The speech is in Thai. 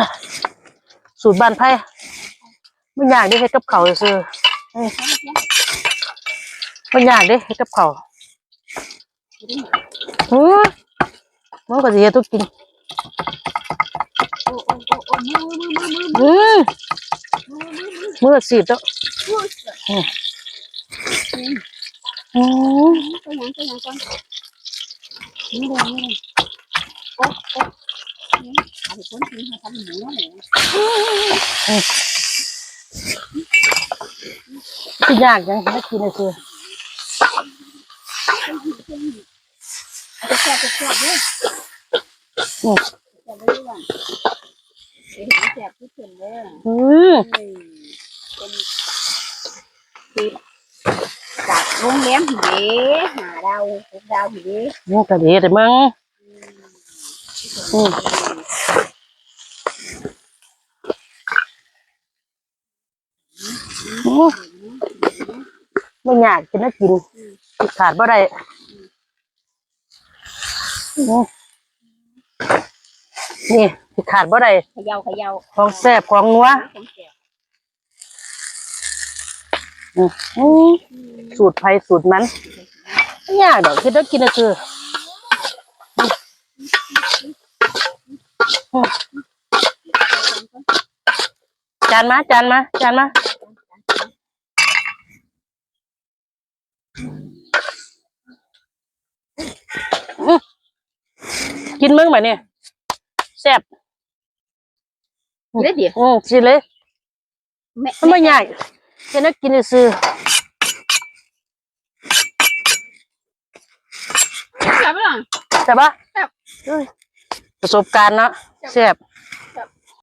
อสูตรบ้านไผ่ไม่อยากได้เฮ็ดกับเขาวซื่อไม่อยากได้เฮ็ดกับเขาวอือมันก็สิเฮ็ดทุกกินโอ้โอ้โอ้โอ้มือมือมือมืออือมือสีดแล้วมืออือก็ยังก็ยังก่อนนี่เลยนี่เลยโอ้โอ้ คนกินให้ทำหมูเลยสิยากจังให้กินได้ซื่อจะแซ่บจะแซ่บด้วยอือแซ่บด้วยว่ะเห็นแซ่บที่สุดเลยอือเป็นคือจากโรงแรมผีเดหาดาวหกดาวผีเด้มันก็ดีแต่มึงอืออือ ไม่อยากกินนะกิน ขาดบ่ได้อือนี่สิขาดบ่ได้เขย่าเขย่าของแซ่บของนัวของแซ่บอืออือสูตรไผสูตรมันไม่ยากดอกคิดว่ากินก็คืออือจานมาจานมาจานมาอื้อ กินมึงแบบนี้แซ่บกินได้ดิอืมสิเลยแม่มันไม่ใหญ่แค่นั้นกินได้ซื้อแซ่บไหมล่ะใช่ปะแซ่บเอ้ยประสบการณ์เนาะแซ่บแซ่บ